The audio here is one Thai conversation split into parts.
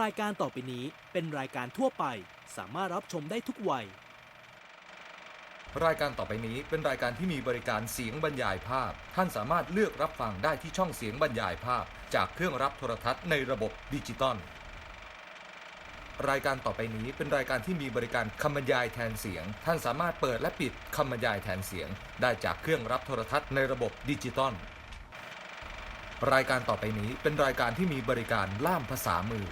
รายการต่อไปนี้เป็นรายการทั่วไป สามารถรับชมได้ทุกวัย รายการต่อไปนี้เป็นรายการที่มีบริการเสียงบรรยายภาพ ท่านสามารถเลือกรับฟังได้ที่ช่องเสียงบรรยายภาพ จากเครื่องรับโทรทัศน์ในระบบดิจิตอลรายการต่อไปนี้เป็นรายการที่มีบริการคำบรรยายแทนเสียง ท่านสามารถเปิดและปิดคำบรรยายแทนเสียง ได้จากเครื่องรับโทรทัศน์ในระบบดิจิตอลรายการต่อไปนี้เป็นรายการที่มีบริการล่ามภาษามือ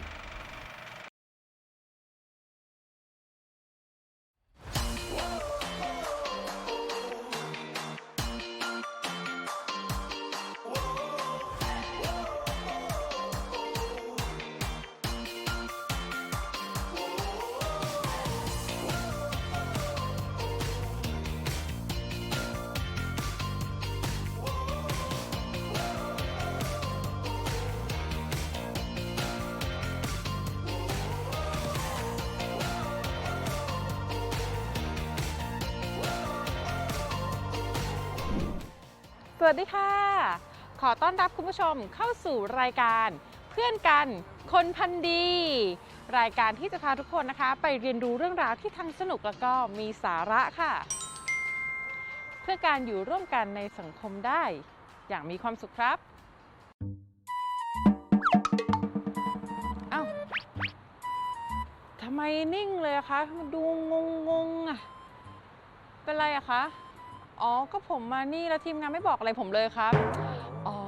วัสดีค่ะ ขอต้อนรับคุณผู้ชมเข้าสู่รายการเพื่อนกันคนพันดี รายการที่จะพาทุกคนนะคะ ไปเรียนรู้เรื่องราวที่ทั้งสนุกแล้วก็มีสาระค่ะ เพื่อการอยู่ร่วมกันในสังคมได้ อย่างมีความสุขครับเอ้าทำไมนิ่งเลยอะคะมันดูงงงๆอะเป็นไรอะคะ อ๋อ ก็ผมมานี่แล้วทีมงานไม่บอกอะไรผมเลยครับ อ๋อ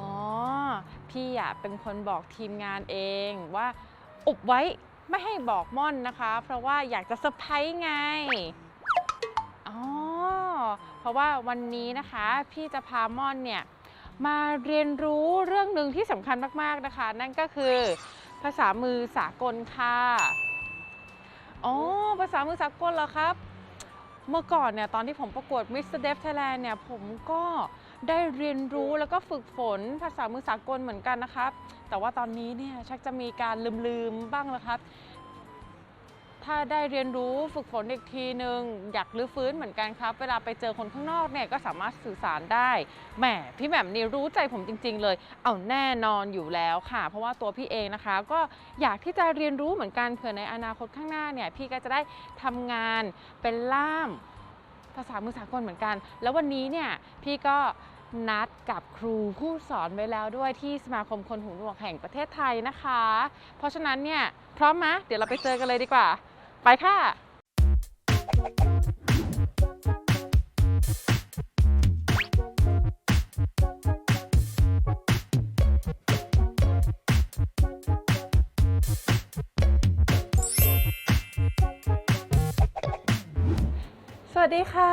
พี่อะเป็นคนบอกทีมงานเองว่าอุบไว้ไม่ให้บอกม่อนนะคะ เพราะว่าอยากจะเซอร์ไพรส์ไง อ๋อ เพราะว่าวันนี้นะคะ พี่จะพาม่อนเนี่ยมาเรียนรู้เรื่องหนึ่งที่สำคัญมากๆนะคะ นั่นก็คือภาษามือสากลค่ะ อ๋อ ภาษามือสากลเหรอครับ เมื่อก่อนเนี่ยตอนที่ผมประกวด Mr. Deaf Thailand เนี่ยผมก็ได้เรียนรู้แล้วก็ฝึกฝนภาษามือสากลเหมือนกันนะครับ แต่ว่าตอนนี้เนี่ยชักจะมีการลืมๆบ้างแล้วครับ ถ้าได้เรียนรู้ฝึกฝนอีกทีนึง อยากรื้อฟื้นเหมือนกันครับ เวลาไปเจอคนข้างนอกเนี่ยก็สามารถสื่อสารได้แหมพี่แหม่มนี่รู้ใจผมจริง ๆ เลย เอาแน่นอนอยู่แล้วค่ะ เพราะว่าตัวพี่เองนะคะ ก็อยากที่จะเรียนรู้เหมือนกันเผื่อในอนาคตข้างหน้าเนี่ยพี่ก็จะได้ทำงานเป็นล่ามภาษามือสากลเหมือนกัน แล้ววันนี้เนี่ยพี่ก็นัดกับครูผู้สอนไว้แล้วด้วยที่สมาคมคนหูหนวกแห่งประเทศไทยนะคะ เพราะฉะนั้นเนี่ยพร้อมไหมเดี๋ยวเราไปเจอกันเลยดีกว่า ไปค่ะสวัสดีค่ะ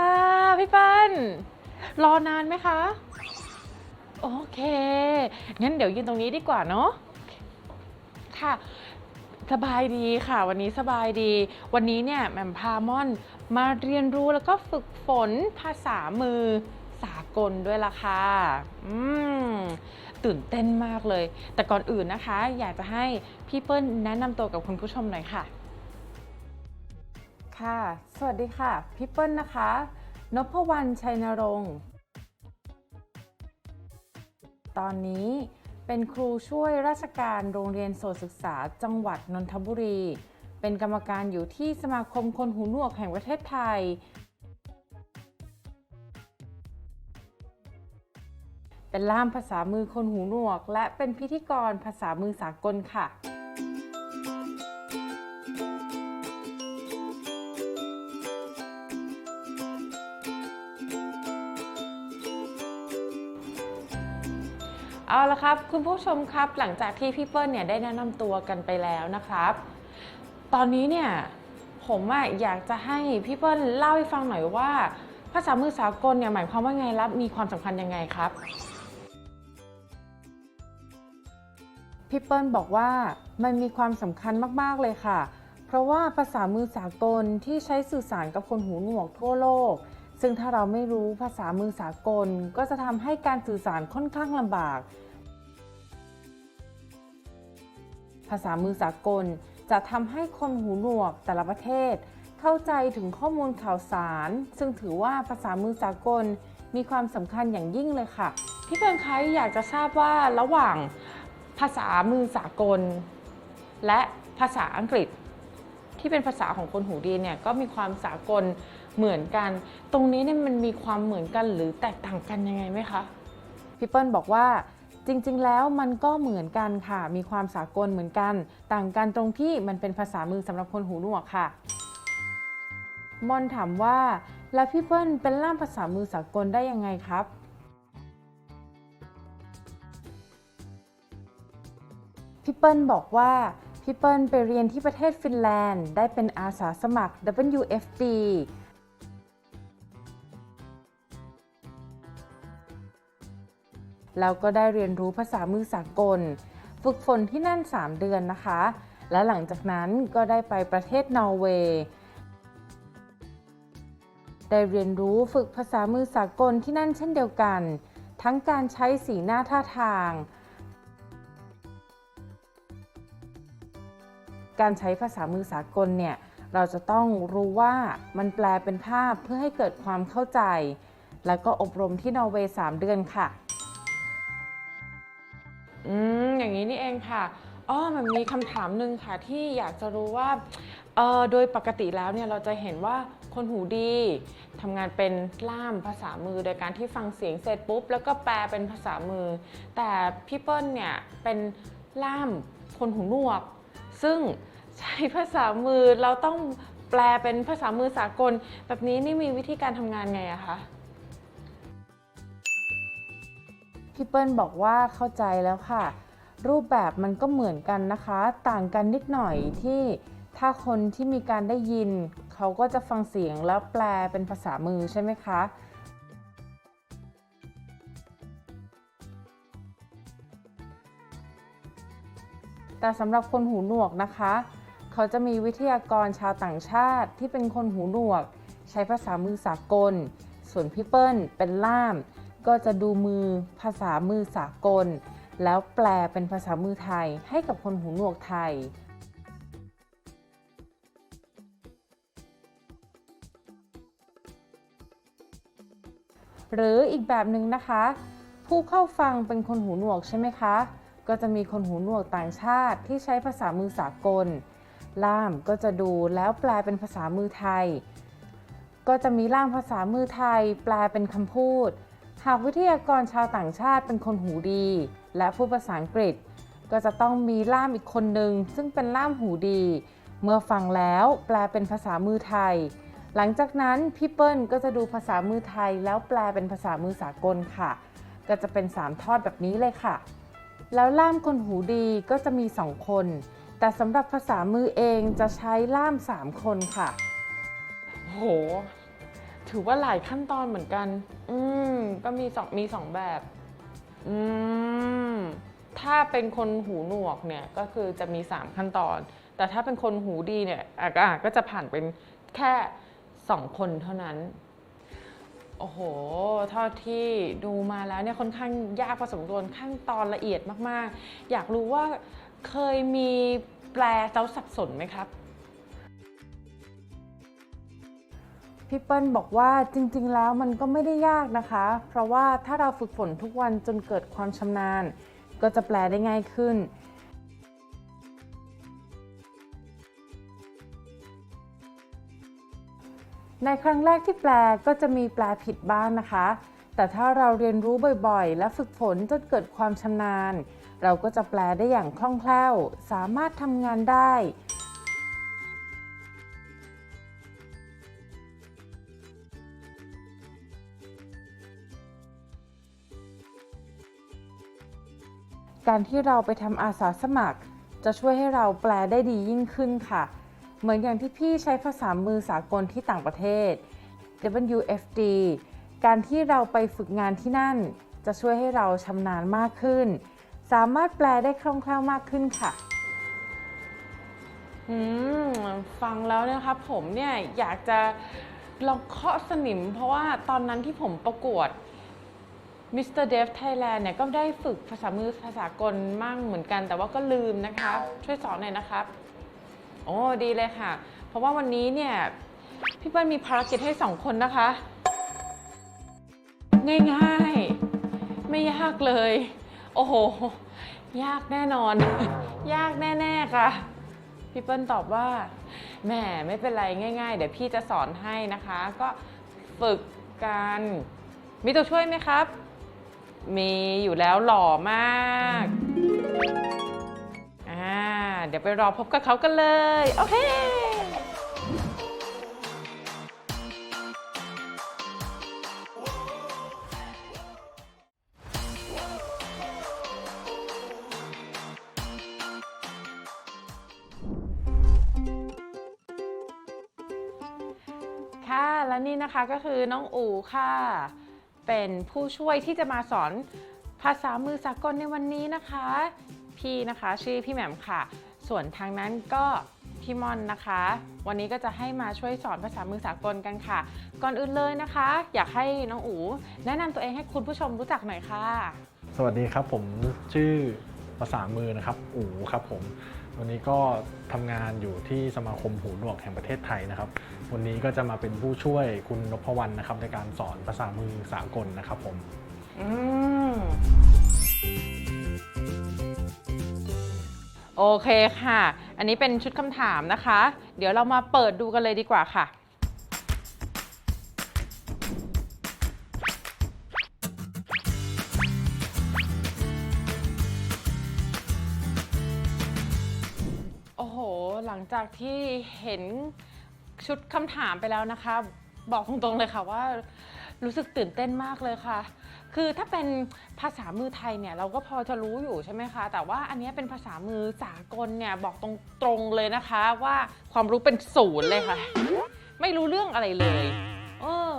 พี่เปิ้ลรอนานไหมคะ โอเค งั้นเดี๋ยวยืนตรงนี้ดีกว่าเนาะค่ะ สบายดีค่ะ วันนี้สบายดี วันนี้เนี่ยแหม่มพาม่อนมาเรียนรู้แล้วก็ฝึกฝนภาษามือสากลด้วยล่ะค่ะอืมตื่นเต้นมากเลย แต่ก่อนอื่นนะคะ อยากจะให้พี่เปิ้ลแนะนำตัวกับคุณผู้ชมหน่อยค่ะ ค่ะ สวัสดีค่ะ พี่เปิ้ลนะคะ นพวรรณชัยนรงค์ ตอนนี้ เป็นครูช่วยราชการโรงเรียนโสตศึกษา จังหวัดนนทบุรี เป็นกรรมการอยู่ที่สมาคมคนหูหนวกแห่งประเทศไทย เป็นล่ามภาษามือคนหูหนวก และเป็นพิธีกรภาษามือสากลค่ะ เอาละครับ คุณผู้ชมครับหลังจากที่พี่เปิ้ลเนี่ยได้แนะนำตัวกันไปแล้วนะครับ ตอนนี้เนี่ยผมอะอยากจะให้พี่เปิ้ลเล่าให้ฟังหน่อยว่า ภาษามือสากลเนี่ยหมายความว่าไงและมีความสำคัญยังไงครับ พี่เปิ้ลบอกว่ามันมีความสำคัญมาก ๆ เลยค่ะ เพราะว่าภาษามือสากลที่ใช้สื่อสารกับคนหูหนวกทั่วโลก ซึ่งถ้าเราไม่รู้ภาษามือสากล ก็จะทำให้การสื่อสารค่อนข้างลำบาก ภาษามือสากล จะทำให้คนหูหนวกแต่ละประเทศ เข้าใจถึงข้อมูลข่าวสาร ซึ่งถือว่าภาษามือสากลมีความสำคัญอย่างยิ่งเลยค่ะ พี่เปิ้ลคะอยากจะทราบว่าระหว่างภาษามือสากล และภาษาอังกฤษ ที่เป็นภาษาของคนหูดีเนี่ยก็มีความสากลเหมือนกัน ตรงนี้เนี่ยมันมีความเหมือนกันหรือแตกต่างกันยังไงไหมคะพี่เปิ้ลบอกว่า จริงๆ แล้วมันก็เหมือนกันค่ะ มีความสากลเหมือนกัน ต่างกันตรงที่มันเป็นภาษามือสำหรับคนหูหนวกค่ะ มอนถามว่า แล้วพี่เปิ้ลเป็นล่ามภาษามือสากลได้ยังไงครับ พี่เปิ้ลบอกว่าพี่เปิ้ลไปเรียนที่ประเทศฟินแลนด์ ได้เป็นอาสาสมัคร WFD แล้วก็ได้เรียนรู้ภาษามือสากล ฝึกฝนที่นั่น 3 เดือนนะคะ และหลังจากนั้นก็ได้ไปประเทศนอร์เวย์ได้เรียนรู้ฝึกภาษามือสากลที่นั่นเช่นเดียวกัน ทั้งการใช้สีหน้าท่าทาง การใช้ภาษามือสากลเนี่ยเราจะต้องรู้ว่ามันแปลเป็นภาพเพื่อให้เกิดความเข้าใจ แล้วก็อบรมที่นอร์เวย์3เดือนค่ะ อืมอย่างนี้นี่เองค่ะอ้อมันมีคำถามหนึ่งค่ะที่อยากจะรู้ว่าเออโดยปกติแล้วเนี่ยเราจะเห็นว่าคนหูดีทำงานเป็นล่ามภาษามือ โดยการที่ฟังเสียงเสร็จปุ๊บ แล้วก็แปลเป็นภาษามือ แต่พี่เปิ้ลเนี่ยเป็นล่ามคนหูหนวก ซึ่งใช้ภาษามือเราต้องแปลเป็นภาษามือสากล แบบนี้นี่มีวิธีการทำงานไงอะคะ พี่เปิ้ลบอกว่าเข้าใจแล้วค่ะ รูปแบบมันก็เหมือนกันนะคะ ต่างกันนิดหน่อยที่ถ้าคนที่มีการได้ยิน เขาก็จะฟังเสียงแล้วแปลเป็นภาษามือใช่ไหมคะแต่สำหรับคนหูหนวกนะคะ เขาจะมีวิทยากรชาวต่างชาติที่เป็นคนหูหนวก ใช้ภาษามือสากล ส่วนพี่เปิ้ลเป็นล่าม ก็จะดูมือภาษามือสากล แล้วแปลเป็นภาษามือไทยให้กับคนหูหนวกไทย หรืออีกแบบหนึ่งนะคะ ผู้เข้าฟังเป็นคนหูหนวกใช่ไหมคะ ก็จะมีคนหูหนวกต่างชาติที่ใช้ภาษามือสากล ล่ามก็จะดูแล้วแปลเป็นภาษามือไทย ก็จะมีล่ามภาษามือไทย แปลเป็นคำพูด หากวิทยากรชาวต่างชาติเป็นคนหูดี และพูดภาษาอังกฤษ ก็จะต้องมีล่ามอีกคนหนึ่งซึ่งเป็นล่ามหูดี เมื่อฟังแล้วแปลเป็นภาษามือไทย หลังจากนั้นพี่เปิ้ลก็จะดูภาษามือไทย แล้วแปลเป็นภาษามือสากลค่ะ ก็จะเป็น 3 ทอดแบบนี้เลยค่ะ แล้วล่ามคนหูดีก็จะมี 2 คน แต่สำหรับภาษามือเองจะใช้ล่าม 3 คนค่ะโห ถือว่าหลายขั้นตอนเหมือนกัน อืม ก็มีสองมีสองแบบ อืม ถ้าเป็นคนหูหนวกเนี่ยก็คือจะมี 3 ขั้นตอน แต่ถ้าเป็นคนหูดีเนี่ยอะก็อะก็จะผ่านเป็นแค่ 2 คนเท่านั้น โอ้โหเท่าที่ดูมาแล้วเนี่ยค่อนข้างยากพอสมควรขั้นตอนละเอียดมาก ๆ อยากรู้ว่าเคยมีแปลแล้วสับสนไหมครับ พี่เปิ้ลบอกว่าจริงๆ แล้วมันก็ไม่ได้ยากนะคะ เพราะว่าถ้าเราฝึกฝนทุกวันจนเกิดความชำนาญ ก็จะแปลได้ง่ายขึ้น ในครั้งแรกที่แปลก็จะมีแปลผิดบ้างนะคะ แต่ถ้าเราเรียนรู้บ่อยๆ และฝึกฝนจนเกิดความชำนาญ เราก็จะแปลได้อย่างคล่องแคล่ว สามารถทำงานได้ การที่เราไปทำอาสาสมัคร จะช่วยให้เราแปลได้ดียิ่งขึ้นค่ะ เหมือนอย่างที่พี่ใช้ภาษามือสากลที่ต่างประเทศ WFD การที่เราไปฝึกงานที่นั่น จะช่วยให้เราชำนาญมากขึ้น สามารถแปลได้คล่องแคล่วมากขึ้นค่ะอืมฟังแล้วนะครับผมเนี่ยอยากจะลองเคาะสนิม เพราะว่าตอนนั้นที่ผมประกวด Mr. Dev Thailand เนี่ยก็ได้ฝึกภาษามือภาษากลมั่งเหมือนกัน แต่ว่าก็ลืมนะคะ ช่วยสอนหน่อยนะครับ โอ้ดีเลยค่ะ เพราะว่าวันนี้เนี่ยพี่เปิ้ลมีภารกิจให้สองคนนะคะ ง่ายๆ ไม่ยากเลย โอ้โห ยากแน่นอน ยากแน่ ๆ ค่ะ พี่เปิ้ลตอบว่าแหมไม่เป็นไรง่าย ๆ เดี๋ยวพี่จะสอนให้นะคะ ก็ฝึกกันมีตัวช่วยไหมครับ มีอยู่แล้วหล่อมากอ่าเดี๋ยวไปรอพบกับเขากันเลย โอเค ค่ะ และนี่นะคะก็คือน้องอูค่ะ เป็นผู้ช่วยที่จะมาสอนภาษามือสากลในวันนี้นะคะ พี่นะคะชื่อพี่แหม่มค่ะ ส่วนทางนั้นก็พี่มอนนะคะ วันนี้ก็จะให้มาช่วยสอนภาษามือสากลกันค่ะ ก่อนอื่นเลยนะคะ อยากให้น้องอูแนะนำตัวเองให้คุณผู้ชมรู้จักหน่อยค่ะ สวัสดีครับผมชื่อภาษามือนะครับ อู๋ครับผม วันนี้ก็ทำงานอยู่ที่สมาคมหูหนวกแห่งประเทศไทยนะครับ วันนี้ก็จะมาเป็นผู้ช่วยคุณนพวรรณนะครับ ในการสอนภาษามือสากลนะครับผม อืมโอเคค่ะ อันนี้เป็นชุดคำถามนะคะ เดี๋ยวเรามาเปิดดูกันเลยดีกว่าค่ะ จากที่เห็นชุดคำถามไปแล้วนะคะ บอกตรงๆเลยค่ะว่ารู้สึกตื่นเต้นมากเลยค่ะ คือถ้าเป็นภาษามือไทยเนี่ยเราก็พอจะรู้อยู่ใช่ไหมคะ แต่ว่าอันเนี้ยเป็นภาษามือสากลเนี่ยบอกตรงๆเลยนะคะว่าความรู้เป็นศูนย์เลยค่ะ ไม่รู้เรื่องอะไรเลย เออ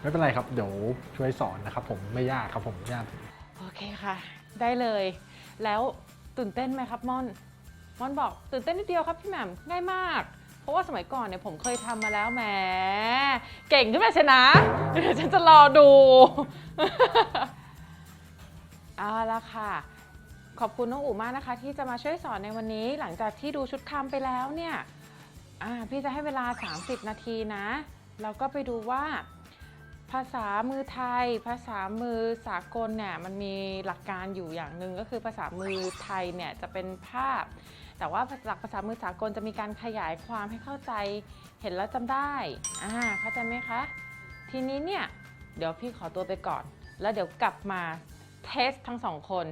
ไม่เป็นไรครับ เดี๋ยวช่วยสอนนะครับผมไม่ยากครับผมยาก โอเคค่ะ ได้เลย แล้วตื่นเต้นไหมครับม่อน มอนบอกตื่นเต้นนิดเดียวครับพี่แหม่มง่ายมาก เพราะว่าสมัยก่อนเนี่ยผมเคยทำมาแล้วแหมเก่งขึ้นมาชนะเดี๋ยวฉันจะรอดูเอาละค่ะ ขอบคุณน้องอู๋มากนะคะ ที่จะมาช่วยสอนในวันนี้หลังจากที่ดูชุดคำไปแล้วเนี่ยอ่าพี่จะให้เวลา 30 นาทีนะ แล้วก็ไปดูว่าภาษามือไทย ภาษามือสากลเนี่ยมันมีหลักการอยู่อย่างหนึ่งก็คือภาษามือไทยเนี่ยจะเป็นภาพ แต่ว่าหลักภาษามือสากลจะมีการขยายความให้เข้าใจเห็นแล้วจำได้อ่าเข้าใจไหมคะ ทีนี้เนี่ยเดี๋ยวพี่ขอตัวไปก่อน แล้วเดี๋ยวกลับมาเทสทั้งสองคน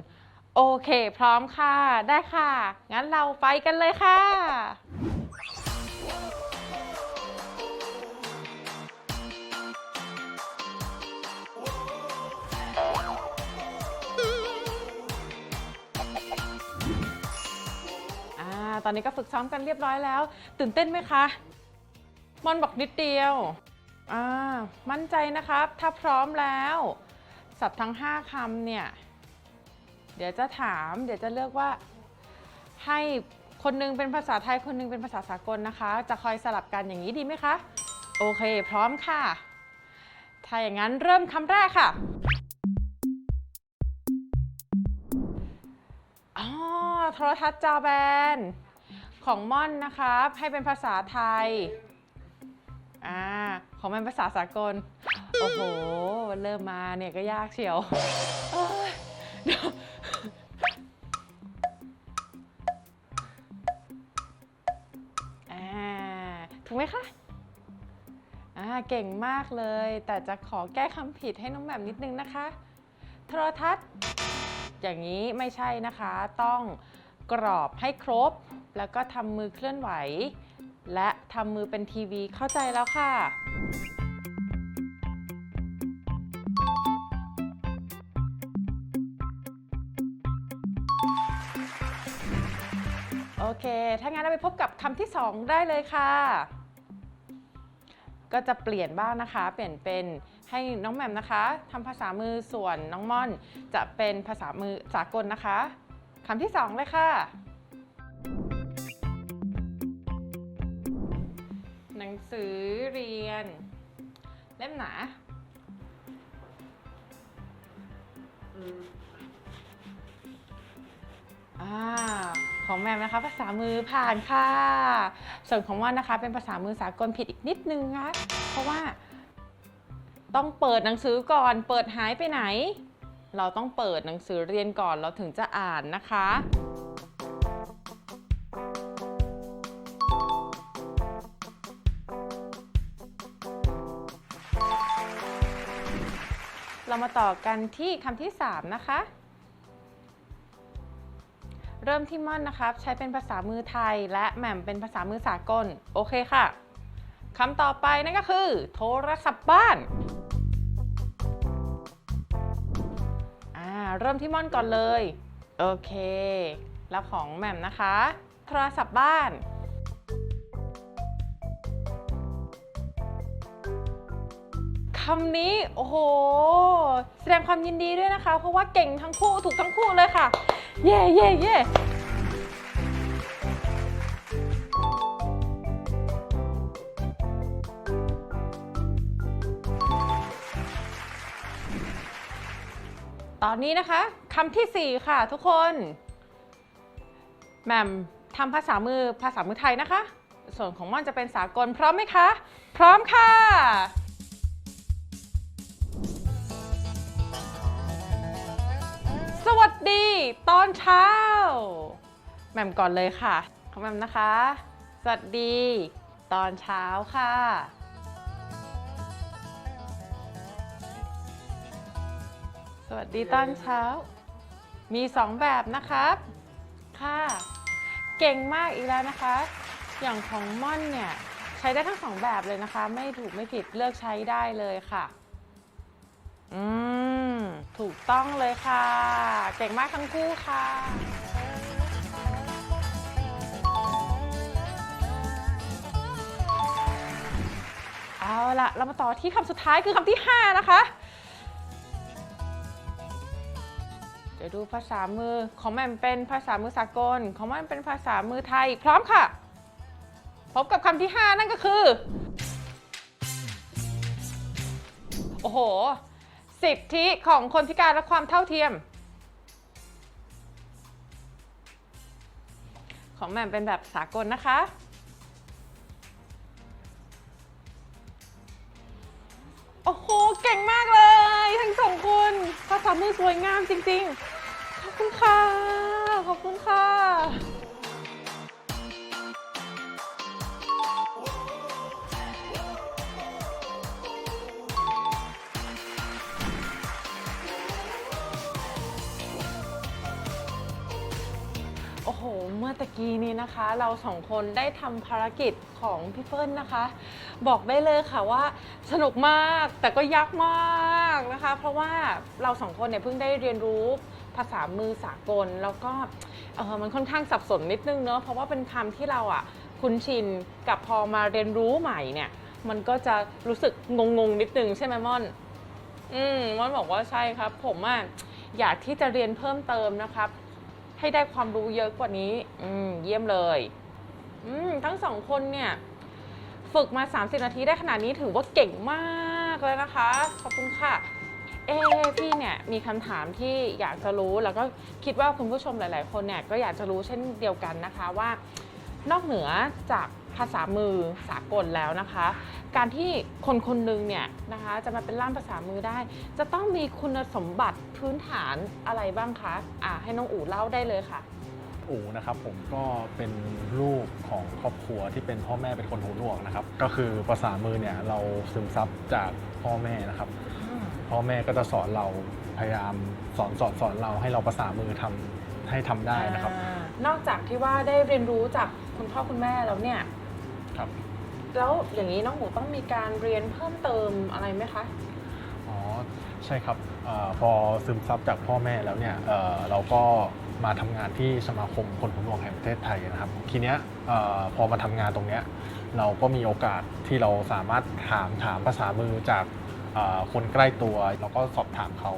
โอเค พร้อมค่ะ ได้ค่ะ งั้นเราไปกันเลยค่ะ ตอนนี้ก็ฝึกซ้อมกันเรียบร้อยแล้ว ตื่นเต้นไหมคะมอนบอกนิดเดียวอ่ามั่นใจนะครับ ถ้าพร้อมแล้วศัพท์ทั้ง 5คำเนี่ย เดี๋ยวจะถาม เดี๋ยวจะเลือกว่า ให้คนหนึงเป็นภาษาไทย คนหนึงเป็นภาษาสากลนะคะ จะคอยสลับกันอย่างนี้ดีไหมคะ โอเค พร้อมค่ะ ถ้าอย่างนั้นเริ่มคำแรกค่ะอ๋อโทรทัศน์จอแบน ของม่อนนะคะให้เป็นภาษาไทย อ่า ของมันภาษาสากล โอ้โห เริ่มมาเนี่ยก็ยากเชียวถูกไหมคะอ่าเก่งมากเลย แต่จะขอแก้คำผิดให้น้องแหม่มนิดนึงนะคะ โทรทัศน์ อย่างนี้ไม่ใช่นะคะ ต้องกรอบให้ครบ แล้วก็ทำมือเคลื่อนไหว และทำมือเป็นทีวีเข้าใจแล้วค่ะ โอเค ถ้างั้นเราไปพบกับคำที่ 2 ได้เลยค่ะ ก็จะเปลี่ยนบ้างนะคะ เปลี่ยนเป็นให้น้องแหม่มนะคะทำภาษามือส่วนน้องม่อน จะเป็นภาษามือสากลนะคะคำที่สองเลยค่ะ หนังสือเรียน เล่มหนาอ่าของแมมนะคะภาษามือผ่านค่ะ ส่วนของว่านนะคะเป็นภาษามือสากลผิดอีกนิดนึงนะเพราะว่า ต้องเปิดหนังสือก่อน เปิดหายไปไหน เราต้องเปิดหนังสือเรียนก่อนเราถึงจะอ่านนะคะ เรามาต่อกันที่คำที่ 3 นะคะ เริ่มที่ม่อนนะครับ ใช้เป็นภาษามือไทย และแหม่มเป็นภาษามือสากล โอเคค่ะคำต่อไปนั่นก็คือ โทรศัพท์บ้านอ่าเริ่มที่ม่อนก่อนเลย โอเค แล้วของแหม่มนะคะ โทรศัพท์บ้าน คำนี้ โอ้โห แสดงความยินดีด้วยนะคะ เพราะว่าเก่งทั้งคู่ ถูกทั้งคู่เลยค่ะ เย่เย่เย่ตอนนี้นะคะคำที่ 4 ค่ะทุกคนแหม่มทำภาษามือภาษามือไทยนะคะ ส่วนของม่อนจะเป็นสากลพร้อมไหมคะ พร้อมค่ะ สวัสดีตอนเช้า แหม่มก่อนเลยค่ะของแหม่มนะคะ สวัสดีตอนเช้าค่ะ สวัสดีตอนเช้า มีสองแบบนะครับ ค่ะ เก่งมากอีกแล้วนะคะ อย่างของม่อนเนี่ย ใช้ได้ทั้งสองแบบเลยนะคะ ไม่ถูกไม่ผิดเลือกใช้ได้เลยค่ะ อืม ถูกต้องเลยค่ะ เก่งมากทั้งคู่ค่ะ เอาละเรามาต่อที่คำสุดท้ายคือคำที่ 5 นะคะ เดี๋ยวดูภาษามือของแม่มเป็นภาษามือสากล ของแม่มเป็นภาษามือไทย พร้อมค่ะ พบกับคำที่ 5 นั่นก็คือ โอ้โห สิทธิของคนพิการและความเท่าเทียม ของแหม่มเป็นแบบสากลนะคะ โอ้โห เก่งมากเลย ทั้งสองคนภาษามือสวยงามจริงๆ ขอบคุณค่ะ ขอบคุณค่ะ โอ้โห เมื่อตะกี้นี้นะคะ เราสองคนได้ทำภารกิจของพี่เฟิร์นนะคะ บอกได้เลยค่ะว่าสนุกมากแต่ก็ยากมากนะคะ เพราะว่าเราสองคนเนี่ยเพิ่งได้เรียนรู้ภาษามือสากล แล้วก็เออมันค่อนข้างสับสนนิดนึงเนอะเพราะว่าเป็นคำที่เราอะคุ้นชินกับพอมาเรียนรู้ใหม่เนี่ย มันก็จะรู้สึกงงๆนิดนึงใช่ไหมม่อน อืมม่อนบอกว่าใช่ครับ ผมอะอยากที่จะเรียนเพิ่มเติมนะครับ ให้ได้ความรู้เยอะกว่านี้ อืม เยี่ยมเลย อืม ทั้งสองคนเนี่ย ฝึกมา 30 นาทีได้ขนาดนี้ถือว่าเก่งมากเลยนะคะ ขอบคุณค่ะ เอะพี่เนี่ยมีคำถามที่อยากจะรู้แล้วก็คิดว่าคุณผู้ชมหลาย ๆ คนเนี่ยก็อยากจะรู้เช่นเดียวกันนะคะว่านอกเหนือจากภาษามือสากลแล้วนะคะ การที่คนคนหนึ่งเนี่ยนะคะจะมาเป็นล่ามภาษามือได้ จะต้องมีคุณสมบัติ พื้นฐานอะไรบ้างคะอ่าให้น้องอู๋เล่าได้เลยค่ะ อู๋นะครับผมก็เป็นลูกของครอบครัวที่เป็นพ่อแม่เป็นคนหูหนวกนะครับ ก็คือภาษามือเนี่ยเราซึมซับจากพ่อแม่นะครับ พ่อแม่ก็จะสอนเราพยายามสอนสอนสอนเราให้เราภาษามือทำให้ทำได้นะครับ อ่านอกจากที่ว่าได้เรียนรู้จากคุณพ่อคุณแม่แล้วเนี่ย ครับ แล้วอย่างนี้น้องหมูต้องมีการเรียนเพิ่มเติมอะไรไหมคะ อ๋อใช่ครับเออพอซึมซับจากพ่อแม่แล้วเนี่ยเอ่อเราก็มาทำงานที่สมาคมคนหูหนวกแห่งประเทศไทยนะครับ ทีเนี้ยเออพอมาทำงานตรงเนี้ยเราก็มีโอกาสที่เราสามารถถามถามภาษามือจากเอ่อคนใกล้ตัวเราก็สอบถามเขา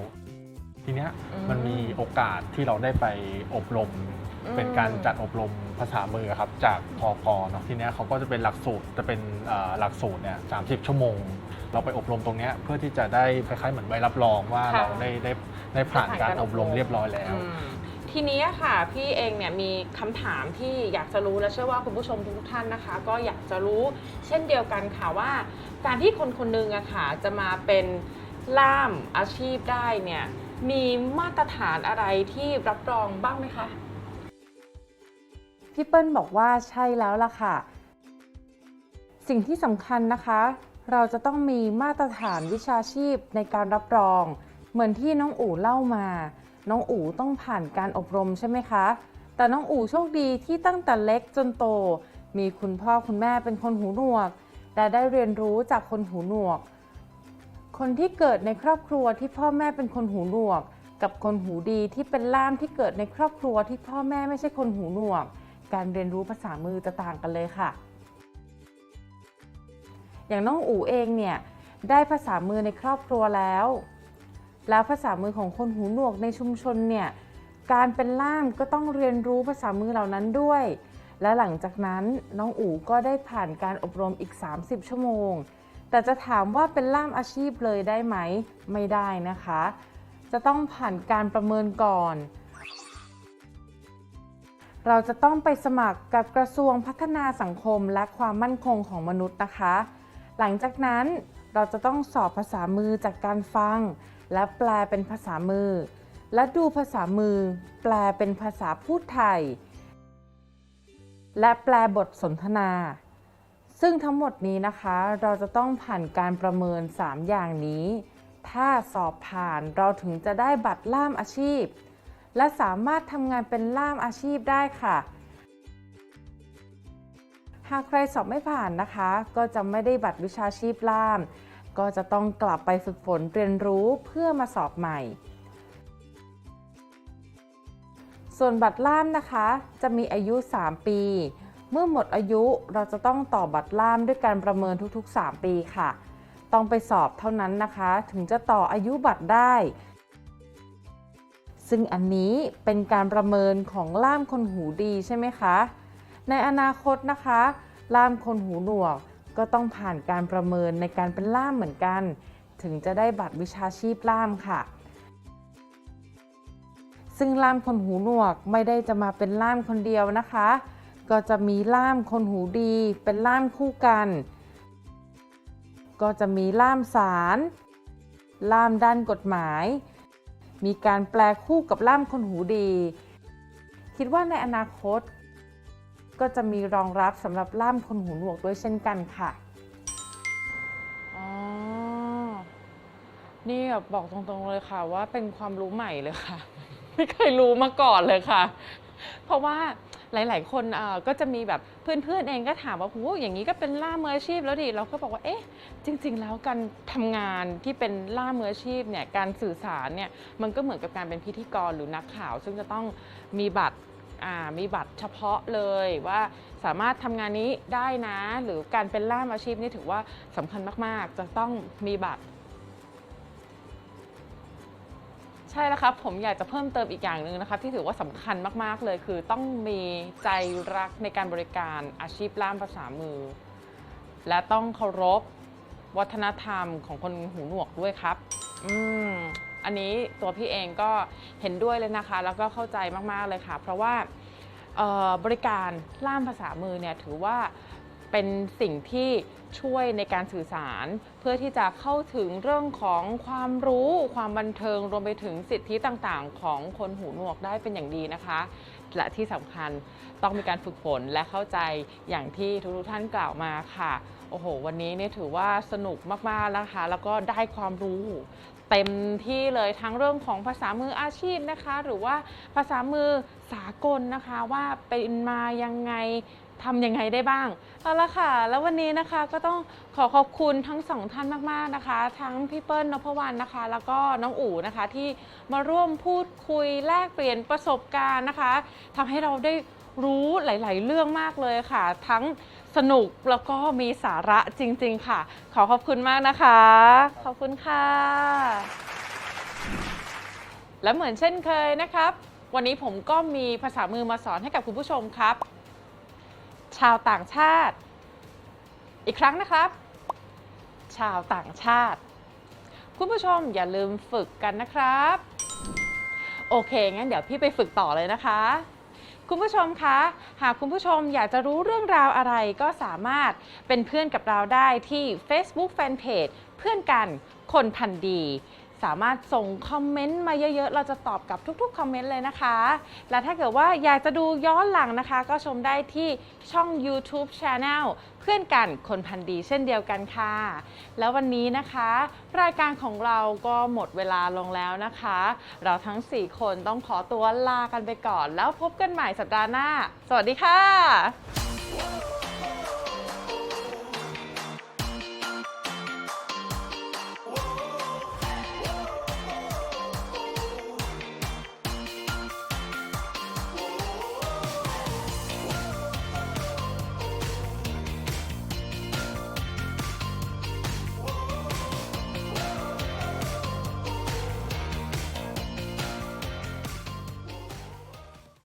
ทีเนี้ยอืมมันมีโอกาสที่เราได้ไปอบรมอืมเป็นการจัดอบรมภาษามือครับจากพอกเนาะทีเนี้ยเขาก็จะเป็นหลักสูตรจะเป็นเอ่อหลักสูตรเนี่ยสาชั่วโมง เราไปอบรมตรงเนี้ยเพื่อที่จะได้คล้ายๆเหมือนใบรับรองว่าค่ะเราได้ได้ได้ผ่านได้ผ่านการการอบรมอบรมเรียบร้อยแล้วอืมทีนี้ค่ะ พี่เองเนี่ยมีคำถามที่อยากจะรู้และเชื่อว่าคุณผู้ชมทุกท่านนะคะ ก็อยากจะรู้เช่นเดียวกันค่ะว่า การที่คนคนหนึงอะค่ะจะมาเป็นล่ามอาชีพได้เนี่ยมีมาตรฐานอะไรที่รับรองบ้างไหมคะพี่เปิ้ลบอกว่าใช่แล้วล่ะค่ะ สิ่งที่สำคัญนะคะ เราจะต้องมีมาตรฐานวิชาชีพในการรับรอง เหมือนที่น้องอู๋เล่ามา น้องอู๋ต้องผ่านการอบรมใช่ไหมคะ แต่น้องอู๋โชคดีที่ตั้งแต่เล็กจนโต มีคุณพ่อคุณแม่เป็นคนหูหนวก และได้เรียนรู้จากคนหูหนวก คนที่เกิดในครอบครัวที่พ่อแม่เป็นคนหูหนวก กับคนหูดีที่เป็นล่ามที่เกิดในครอบครัวที่พ่อแม่ไม่ใช่คนหูหนวก การเรียนรู้ภาษามือจะต่างกันเลยค่ะ อย่างน้องอูเองเนี่ยได้ภาษามือในครอบครัวแล้ว แล้วภาษามือของคนหูหนวกในชุมชนเนี่ยการเป็นล่ามก็ต้องเรียนรู้ภาษามือเหล่านั้นด้วย และหลังจากนั้นน้องอูก็ได้ผ่านการอบรมอีก 30 ชั่วโมง แต่จะถามว่าเป็นล่ามอาชีพเลยได้ไหม ไม่ได้นะคะ จะต้องผ่านการประเมินก่อน เราจะต้องไปสมัครกับกระทรวงพัฒนาสังคมและความมั่นคงของมนุษย์นะคะ หลังจากนั้นเราจะต้องสอบภาษามือจากการฟัง และแปลเป็นภาษามือ และดูภาษามือ แปลเป็นภาษาพูดไทย และแปลบทสนทนา ซึ่งทั้งหมดนี้นะคะเราจะต้องผ่านการประเมิน 3 อย่างนี้ ถ้าสอบผ่านเราถึงจะได้บัตรล่ามอาชีพ และสามารถทำงานเป็นล่ามอาชีพได้ค่ะ หากใครสอบไม่ผ่านนะคะ ก็จะไม่ได้บัตรวิชาชีพล่าม ก็จะต้องกลับไปฝึกฝนเรียนรู้เพื่อมาสอบใหม่ส่วนบัตรล่ามนะคะจะมีอายุ 3 ปี เมื่อหมดอายุเราจะต้องต่อบัตรล่ามด้วยการประเมินทุกๆ 3 ปีค่ะ ต้องไปสอบเท่านั้นนะคะ ถึงจะต่ออายุบัตรได้ ซึ่งอันนี้เป็นการประเมินของล่ามคนหูดีใช่ไหมคะ ในอนาคตนะคะ ล่ามคนหูหนวกก็ต้องผ่านการประเมินในการเป็นล่ามเหมือนกัน ถึงจะได้บัตรวิชาชีพล่ามค่ะ ซึ่งล่ามคนหูหนวกไม่ได้จะมาเป็นล่ามคนเดียวนะคะ ก็จะมีล่ามคนหูดี เป็นล่ามคู่กัน ก็จะมีล่ามสาร ล่ามด้านกฎหมาย มีการแปลคู่กับล่ามคนหูดี คิดว่าในอนาคต ก็จะมีรองรับสำหรับล่ามคนหูหนวกด้วยเช่นกันค่ะอ๋อนี่แบบบอกตรงๆเลยค่ะ ว่าเป็นความรู้ใหม่เลยค่ะ ไม่เคยรู้มาก่อนเลยค่ะ เพราะว่าหลาย ๆ คนอ่อก็จะมีแบบเพื่อนๆเองก็ถามว่าโหอย่างนี้ก็เป็นล่ามืออาชีพแล้วดิเราก็บอกว่าเอ๊ะจริง ๆ แล้วการทำงานที่เป็นล่ามืออาชีพเนี่ยการสื่อสารเนี่ยมันก็เหมือนกับการเป็นพิธีกรหรือนักข่าว ซึ่งจะต้องมีบัตร มีบัตรเฉพาะเลยว่าสามารถทำงานนี้ได้นะ หรือการเป็นล่ามอาชีพนี่ถือว่าสำคัญมาก ๆ จะต้องมีบัตร ใช่แล้วครับ ผมอยากจะเพิ่มเติมอีกอย่างหนึ่งนะครับที่ถือว่าสำคัญมาก ๆ เลยคือต้องมีใจรักในการบริการอาชีพล่ามภาษามือ และต้องเคารพวัฒนธรรมของคนหูหนวกด้วยครับ อืม อันนี้ตัวพี่เองก็เห็นด้วยเลยนะคะ แล้วก็เข้าใจมากๆเลยค่ะ เพราะว่าบริการล่ามภาษามือเนี่ยถือว่าเป็นสิ่งที่ช่วยในการสื่อสาร เพื่อที่จะเข้าถึงเรื่องของความรู้ ความบันเทิงรวมไปถึงสิทธิต่างๆ ของคนหูหนวกได้เป็นอย่างดีนะคะ และที่สำคัญต้องมีการฝึกฝนและเข้าใจอย่างที่ทุกๆท่านกล่าวมาค่ะ โอ้โห วันนี้เนี่ยถือว่าสนุกมากๆนะคะ แล้วก็ได้ความรู้ เต็มที่เลยทั้งเรื่องของภาษามืออาชีพนะคะ หรือว่าภาษามือสากลนะคะว่าเป็นมายังไงทำยังไงได้บ้างเอาละค่ะ แล้ววันนี้นะคะก็ต้องขอขอบคุณทั้งสองท่านมากๆนะคะ ทั้งพี่เปิ้ลนพวรรณนะคะ แล้วก็น้องอู๋นะคะที่มาร่วมพูดคุยแลกเปลี่ยนประสบการณ์นะคะทำให้เราได้รู้หลาย ๆ เรื่องมากเลยค่ะ ทั้ง สนุกแล้วก็มีสาระจริง ๆ ค่ะ ขอขอบคุณมากนะคะ ขอบคุณค่ะ และเหมือนเช่นเคยนะครับ วันนี้ผมก็มีภาษามือมาสอนให้กับคุณผู้ชมครับ ชาวต่างชาติ อีกครั้งนะครับ ชาวต่างชาติ คุณผู้ชมอย่าลืมฝึกกันนะครับ โอเคงั้นเดี๋ยวพี่ไปฝึกต่อเลยนะคะ คุณผู้ชมคะ หากคุณผู้ชมอยากจะรู้เรื่องราวอะไรก็สามารถเป็นเพื่อนกับเราได้ที่ Facebook Fanpage เพื่อนกันคนพันดี สามารถส่งคอมเมนต์มาเยอะๆ เราจะตอบกับทุกๆ คอมเมนต์เลยนะคะ และถ้าเกิดว่าอยากจะดูย้อนหลังนะคะ ก็ชมได้ที่ช่อง YouTube Channel เพื่อนกันคนพันดีเช่นเดียวกันค่ะ แล้ววันนี้นะคะ รายการของเราก็หมดเวลาลงแล้วนะคะ เราทั้ง 4 คนต้องขอตัวลากันไปก่อน แล้วพบกันใหม่สัปดาห์หน้า สวัสดีค่ะ